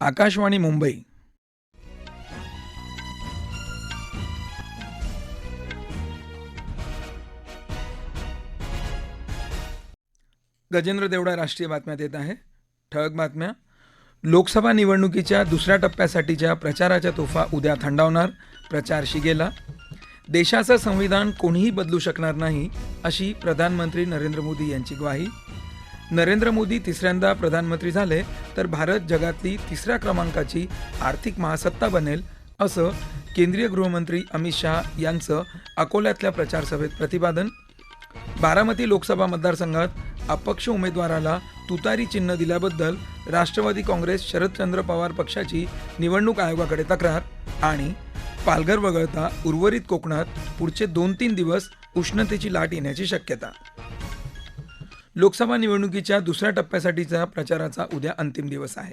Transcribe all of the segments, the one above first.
आकाशवाणी मुंबई. गजेंद्र देवडा राष्ट्रीय बातम्यात येत आहे. ठळक बातम्या. लोकसभा निवडणुकीच्या दुसऱ्या टप्प्यासाठीच्या प्रचाराच्या तोफा उद्या थंडावणार. प्रचार शिगेला. देशाचं संविधान कोणीही बदलू शकणार नाही अशी प्रधानमंत्री नरेंद्र मोदी यांची ग्वाही. नरेंद्र मोदी तिसऱ्यांदा प्रधानमंत्री झाले तर भारत जगातली तिसऱ्या क्रमांकाची आर्थिक महासत्ता बनेल असं केंद्रीय गृहमंत्री अमित शहा यांचं अकोल्यातल्या प्रचारसभेत प्रतिपादन. बारामती लोकसभा मतदारसंघात अपक्ष उमेदवाराला तुतारी चिन्ह दिल्याबद्दल राष्ट्रवादी काँग्रेस शरदचंद्र पवार पक्षाची निवडणूक आयोगाकडे तक्रार आणि पालघर वगळता उर्वरित कोकणात पुढचे दोन तीन दिवस उष्णतेची लाट येण्याची शक्यता. लोकसभा निवडणुकीच्या दुसऱ्या टप्प्यासाठीचा प्रचाराचा उद्या अंतिम दिवस आहे.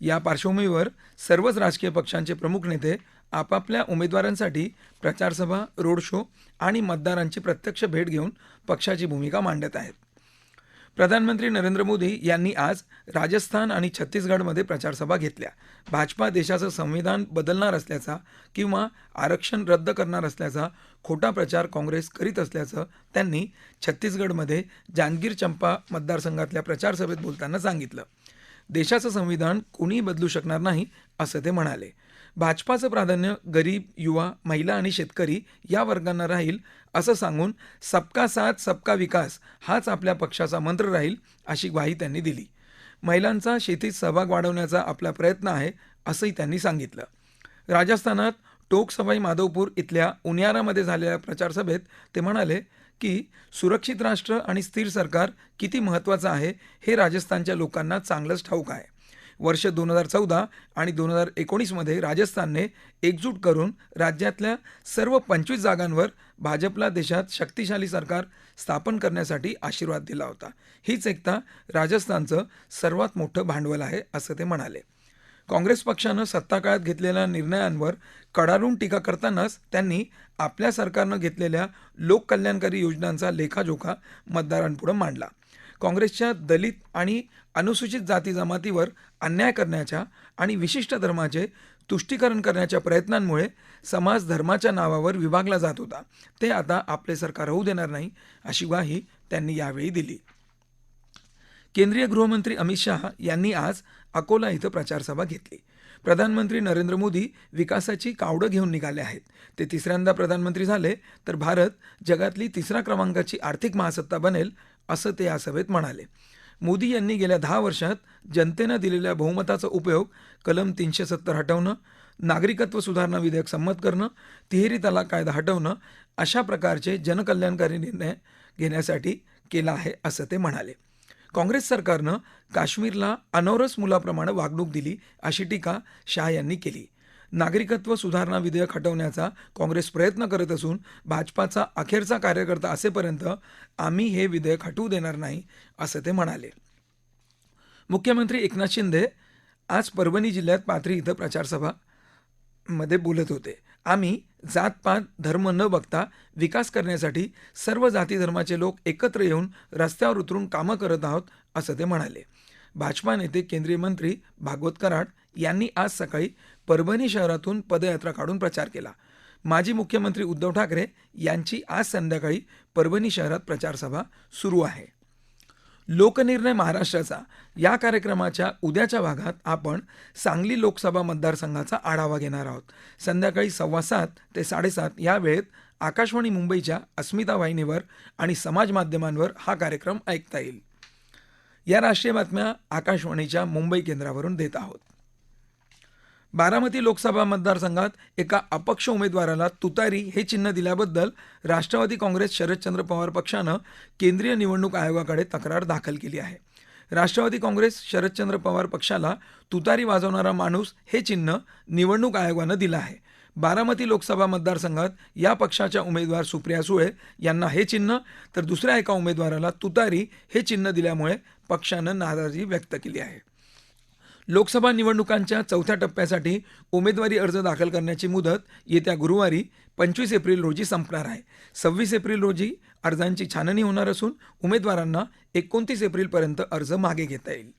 या पार्श्वभूमीवर सर्वच राजकीय पक्षांचे प्रमुख नेते आपापल्या उमेदवारांसाठी प्रचारसभा रोड शो आणि मतदारांची प्रत्यक्ष भेट घेऊन पक्षाची भूमिका मांडत आहेत. प्रधानमंत्री नरेंद्र मोदी यांनी आज राजस्थान आणि छत्तीसगडमध्ये प्रचारसभा घेतल्या. भाजपा देशाचं संविधान बदलणार असल्याचा किंवा आरक्षण रद्द करणार असल्याचा खोटा प्रचार काँग्रेस करीत असल्याचं त्यांनी छत्तीसगडमध्ये जांजगीर चंपा मतदारसंघातल्या प्रचारसभेत बोलताना सांगितलं. देशाचं संविधान कोणीही बदलू शकणार नाही असं ते म्हणाले. भाजपाचं प्राधान्य गरीब युवा महिला आणि शेतकरी या वर्गांना राहील असं सांगून सबका साथ सबका विकास हाच आपल्या पक्षाचा मंत्र राहील अशी ग्वाही त्यांनी दिली. महिलांचा शेतीत सहभाग वाढवण्याचा आपला प्रयत्न आहे असंही त्यांनी सांगितलं. राजस्थानात टोक सवाई माधवपूर इथल्या उनियारामध्ये झालेल्या प्रचारसभेत ते म्हणाले की सुरक्षित राष्ट्र आणि स्थिर सरकार किती महत्त्वाचं आहे हे राजस्थानच्या लोकांना चांगलंच ठाऊक आहे. वर्ष दोन हजार चौदा आणि दोन हजार एकोणीसमध्ये राजस्थानने एकजूट करून राज्यातल्या सर्व पंचवीस जागांवर भाजपला देशात शक्तिशाली सरकार स्थापन करण्यासाठी आशीर्वाद दिला होता. हीच एकता राजस्थानचं सर्वात मोठं भांडवल आहे असं ते म्हणाले. काँग्रेस पक्षानं सत्ता काळात घेतलेल्या निर्णयांवर कडाडून टीका करतानाच त्यांनी आपल्या सरकारनं घेतलेल्या लोककल्याणकारी योजनांचा लेखाजोखा मतदारांपुढं मांडला. काँग्रेसच्या दलित आणि अनुसूचित जाती जमातीवर अन्याय करण्याच्या आणि विशिष्ट धर्माचे तुष्टीकरण करण्याच्या प्रयत्नांमुळे समाज धर्माच्या नावावर विभागला जात होता. ते आता आपले सरकार होऊ देणार नाही अशी ग्वाही त्यांनी यावेळी दिली. केंद्रीय गृहमंत्री अमित शहा यांनी आज अकोला इथं प्रचारसभा घेतली. प्रधानमंत्री नरेंद्र मोदी विकासाची कावडं घेऊन निघाले आहेत. ते तिसऱ्यांदा प्रधानमंत्री झाले तर भारत जगातली तिसऱ्या क्रमांकाची आर्थिक महासत्ता बनेल असं ते या सभेत म्हणाले. मोदी यांनी गेल्या दहा वर्षात जनतेनं दिलेल्या बहुमताचा उपयोग कलम तीनशे सत्तर हटवणं नागरिकत्व सुधारणा विधेयक संमत करणं तिहेरी तलाक कायदा हटवणं अशा प्रकारचे जनकल्याणकारी निर्णय घेण्यासाठी केला आहे असं ते म्हणाले. काँग्रेस सरकारनं काश्मीरला अनौरस मुलाप्रमाणे वागणूक दिली अशी टीका शाह यांनी केली. नागरिकत्व सुधारणा विधेयक हटवण्याचा काँग्रेस प्रयत्न करत असून भाजपाचा अखेरचा कार्यकर्ता असेपर्यंत आम्ही हे विधेयक हटवू देणार नाही असं ते म्हणाले. मुख्यमंत्री एकनाथ शिंदे आज परभणी जिल्ह्यात पाथरी इथं प्रचारसभा मध्ये बोलत होते. आम्ही जातपात धर्म न बघता विकास करण्यासाठी सर्व जाती धर्माचे लोक एकत्र येऊन रस्त्यावर उतरून कामं करत आहोत असं ते म्हणाले. भाजपा नेते केंद्रीय मंत्री भागवत कराड यांनी आज सकाळी परभणी शहरातून पदयात्रा काढून प्रचार केला. माजी मुख्यमंत्री उद्धव ठाकरे यांची आज संध्याकाळी परभणी शहरात प्रचारसभा सुरू आहे. लोकनिर्णय महाराष्ट्राचा. या कार्यक्रमाच्या उद्याच्या भागात आपण सांगली लोकसभा मतदारसंघाचा आढावा घेणार आहोत. संध्याकाळी सव्वा सात ते साडेसात या वेळेत आकाशवाणी मुंबईच्या अस्मिता वाहिनीवर आणि समाज माध्यमांवर हा कार्यक्रम ऐकता येईल. या राष्ट्रीय बातम्या आकाशवाणीच्या मुंबई केंद्रावरून देत आहोत. बारामती लोकसभा मतदारसंघात एका अपक्ष उमेदवाराला तुतारी हे चिन्ह दिल्याबद्दल राष्ट्रवादी काँग्रेस शरदचंद्र पवार पक्षानं केंद्रीय निवडणूक आयोगाकडे तक्रार दाखल केली आहे. राष्ट्रवादी काँग्रेस शरदचंद्र पवार पक्षाला तुतारी वाजवणारा माणूस हे चिन्ह निवडणूक आयोगानं दिलं आहे. बारामती लोकसभा मतदारसंघात या पक्षाच्या उमेदवार सुप्रिया सुळे यांना हे चिन्ह तर दुसऱ्या एका उमेदवाराला तुतारी हे चिन्ह दिल्यामुळे पक्षानं नाराजी व्यक्त केली आहे. लोकसभा निवडणुकांच्या चौथ्या टप्प्यासाठी उमेदवारी अर्ज दाखल करण्याची मुदत येत्या गुरुवारी पंचवीस एप्रिल रोजी संपणार आहे. सव्वीस एप्रिल रोजी अर्जांची छाननी होणार असून उमेदवारांना एकोणतीस एप्रिलपर्यंत अर्ज मागे घेता येईल.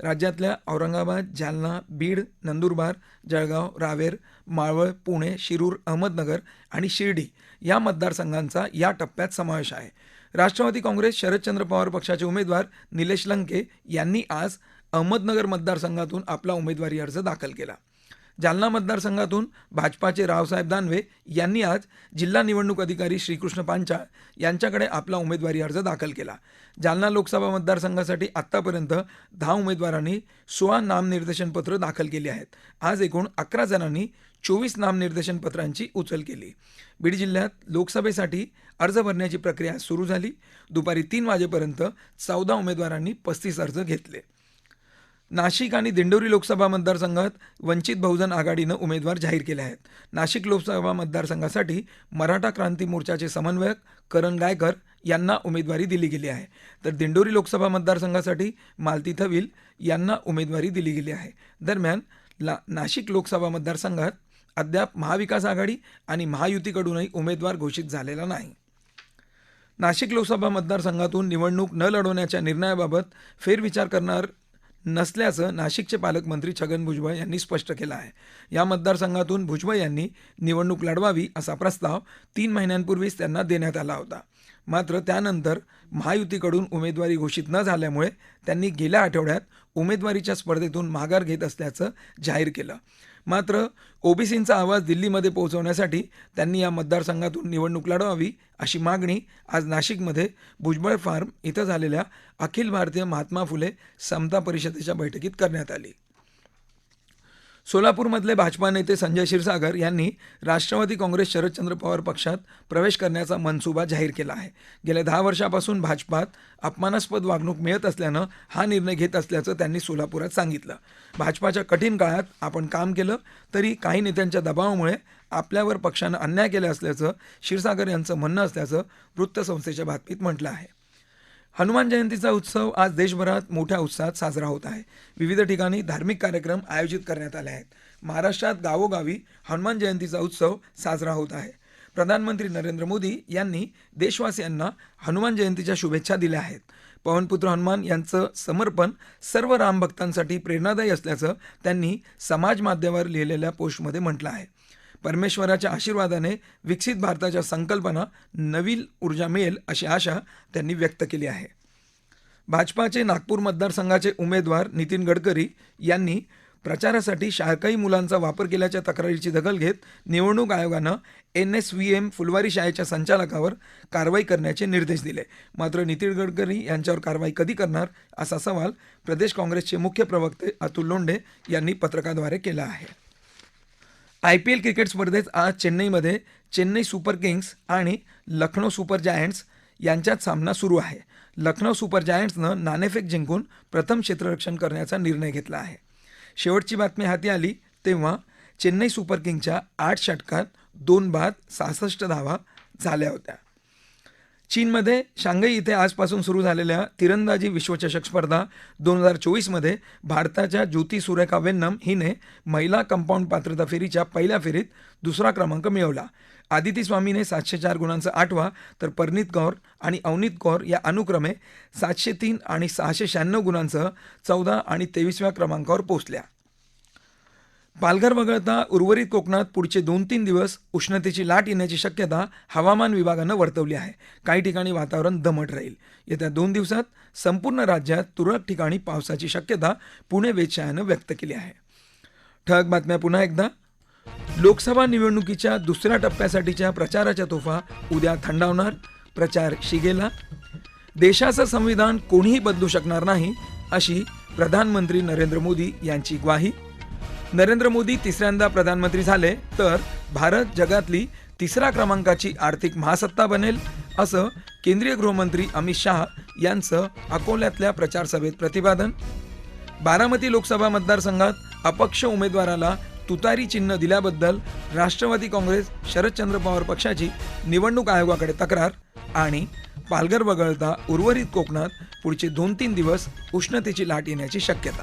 राज्यातल्या औरंगाबाद जालना बीड नंदुरबार जळगाव रावेर मावळ पुणे शिरूर अहमदनगर आणि शिर्डी या मतदारसंघांचा या टप्प्यात समावेश आहे. राष्ट्रवादी काँग्रेस शरदचंद्र पवार पक्षाचे उमेदवार निलेश लंके यांनी आज अहमदनगर मतदारसंघातून आपला उमेदवारी अर्ज दाखल केला. जालना मतदारसंघातून भाजपाचे रावसाहेब दानवे यांनी आज जिल्हा निवडणूक अधिकारी श्रीकृष्ण पांचाळ यांच्याकडे आपला उमेदवारी अर्ज दाखल केला. जालना लोकसभा मतदारसंघासाठी आत्तापर्यंत दहा उमेदवारांनी सोळा नामनिर्देशन पत्र दाखल केली आहेत. आज एकूण अकरा जणांनी चोवीस नामनिर्देशन पत्रांची उचल केली. बीड जिल्ह्यात लोकसभेसाठी अर्ज भरण्याची प्रक्रिया सुरू झाली. दुपारी तीन वाजेपर्यंत चौदा उमेदवारांनी पस्तीस अर्ज घेतले. नाशिक आणि दिंडोरी लोकसभा मतदारसंघात वंचित बहुजन आघाडीनं उमेदवार जाहीर केले आहेत. नाशिक लोकसभा मतदारसंघासाठी मराठा क्रांती मोर्चाचे समन्वयक करण गायकर यांना उमेदवारी दिली गेली आहे. तर दिंडोरी लोकसभा मतदारसंघासाठी मालती थविल यांना उमेदवारी दिली गेली आहे. दरम्यान ला नाशिक लोकसभा मतदारसंघात अद्याप महाविकास आघाडी आणि महायुतीकडूनही उमेदवार घोषित झालेला नाही. नाशिक लोकसभा मतदारसंघातून निवडणूक न लढवण्याच्या निर्णयाबाबत फेरविचार करणार नसल्याचं नाशिकचे पालकमंत्री छगन भुजबळ यांनी स्पष्ट केलं आहे. या मतदारसंघातून भुजबळ यांनी निवडणूक लढवावी असा प्रस्ताव तीन महिन्यांपूर्वीच त्यांना देण्यात आला होता. मात्र त्यानंतर महायुतीकडून उमेदवारी घोषित न झाल्यामुळे त्यांनी गेल्या आठवड्यात उमेदवारीच्या स्पर्धेतून माघार घेत असल्याचं जाहीर केलं. मात्र ओबीसींचा आवाज दिल्लीमध्ये पोहोचवण्यासाठी त्यांनी या मतदारसंघातून निवडणूक लढवावी अशी मागणी आज नाशिकमध्ये भुजबळ फार्म इथं झालेल्या अखिल भारतीय महात्मा फुले समता परिषदेच्या बैठकीत करण्यात आली. सोलापूरमधले भाजपा नेते संजय क्षीरसागर यांनी राष्ट्रवादी काँग्रेस शरदचंद्र पवार पक्षात प्रवेश करण्याचा मनसुबा जाहीर केला आहे. गेल्या दहा वर्षापासून भाजपात अपमानास्पद वागणूक मिळत असल्यानं हा निर्णय घेत असल्याचं त्यांनी सोलापुरात सांगितलं. भाजपाच्या कठीण काळात आपण काम केलं तरी काही नेत्यांच्या दबावामुळे आपल्यावर पक्षानं अन्याय केला असल्याचं क्षीरसागर यांचं म्हणणं असल्याचं वृत्तसंस्थेच्या बातमीत म्हटलं आहे. हनुमान जयंतीचा उत्सव आज देशभरात मोठ्या उत्साहात साजरा होत आहे. विविध ठिकाणी धार्मिक कार्यक्रम आयोजित करण्यात आले आहेत. महाराष्ट्रात गावोगावी हनुमान जयंतीचा उत्सव साजरा होत आहे. प्रधानमंत्री नरेंद्र मोदी यांनी देशवासियांना हनुमान जयंतीच्या शुभेच्छा दिल्या आहेत. पवनपुत्र हनुमान यांचं समर्पण सर्व रामभक्तांसाठी प्रेरणादायी असल्याचं त्यांनी समाज माध्यमावर लिहिलेल्या पोस्टमध्ये म्हटलं आहे. परमेश्वराच्या आशीर्वादाने विकसित भारताच्या संकल्पना नवीन ऊर्जा मिळेल अशी आशा त्यांनी व्यक्त केली आहे. भाजपाचे नागपूर मतदारसंघाचे उमेदवार नितीन गडकरी यांनी प्रचारासाठी शाळकई मुलांचा वापर केल्याच्या तक्रारीची दखल घेत निवडणूक आयोगानं N S V M Phulwari शाळेच्या संचालकावर कारवाई करण्याचे निर्देश दिले. मात्र नितीन गडकरी यांच्यावर कारवाई कधी करणार असा सवाल प्रदेश काँग्रेसचे मुख्य प्रवक्ते अतुल लोंढे यांनी पत्रकाद्वारे केला आहे. आय पी एल क्रिकेट स्पर्धेत आज चेन्नईमध्ये चेन्नई सुपर किंग्स आणि लखनौ सुपर जायंट्स यांच्यात सामना सुरू आहे. लखनौ सुपर जायंट्सनं नाणेफेक जिंकून प्रथम क्षेत्ररक्षण करण्याचा निर्णय घेतला आहे. शेवटची बातमी हाती आली तेव्हा चेन्नई सुपर किंगच्या आठ षटकात दोन बाद सहासष्ट धावा झाल्या होत्या. चीनमध्ये शांघाई इथे आजपासून सुरू झालेल्या तिरंदाजी विश्वचषक स्पर्धा दोन हजार चोवीसमध्ये भारताच्या ज्योती सुरेखा वेन्नम हिने महिला कंपाऊंड पात्रता फेरीच्या पहिल्या फेरीत दुसरा क्रमांक मिळवला. आदिती स्वामीने सातशे चार गुणांचा आठवा तर परनीत कौर आणि अवनीत कौर या अनुक्रमे सातशे तीन आणि सहाशे शहाण्णव गुणांसह चौदा आणि तेवीसव्या क्रमांकावर पोहोचल्या. पालघर वगळता उर्वरित कोकणात पुढचे दोन तीन दिवस उष्णतेची लाट येण्याची शक्यता हवामान विभागानं वर्तवली आहे. काही ठिकाणी वातावरण दमट राहील. येत्या दोन दिवसात संपूर्ण राज्यात तुरळक ठिकाणी पावसाची शक्यता पुणे वेधशाळेनं व्यक्त केली आहे. ठळक बातम्या पुन्हा एकदा. लोकसभा निवडणुकीच्या दुसऱ्या टप्प्यासाठीच्या प्रचाराच्या तोफा उद्या थंडावणार. प्रचार शिगेला. देशाचं संविधान कोणीही बदलू शकणार नाही अशी प्रधानमंत्री नरेंद्र मोदी यांची ग्वाही. नरेंद्र मोदी तिसऱ्यांदा प्रधानमंत्री झाले तर भारत जगातली तिसऱ्या क्रमांकाची आर्थिक महासत्ता बनेल असं केंद्रीय गृहमंत्री अमित शहा यांचं अकोल्यातल्या प्रचारसभेत प्रतिपादन. बारामती लोकसभा मतदारसंघात अपक्ष उमेदवाराला तुतारी चिन्ह दिल्याबद्दल राष्ट्रवादी काँग्रेस शरदचंद्र पवार पक्षाची निवडणूक आयोगाकडे तक्रार आणि पालघर वगळता उर्वरित कोकणात पुढचे दोन तीन दिवस उष्णतेची लाट येण्याची शक्यता.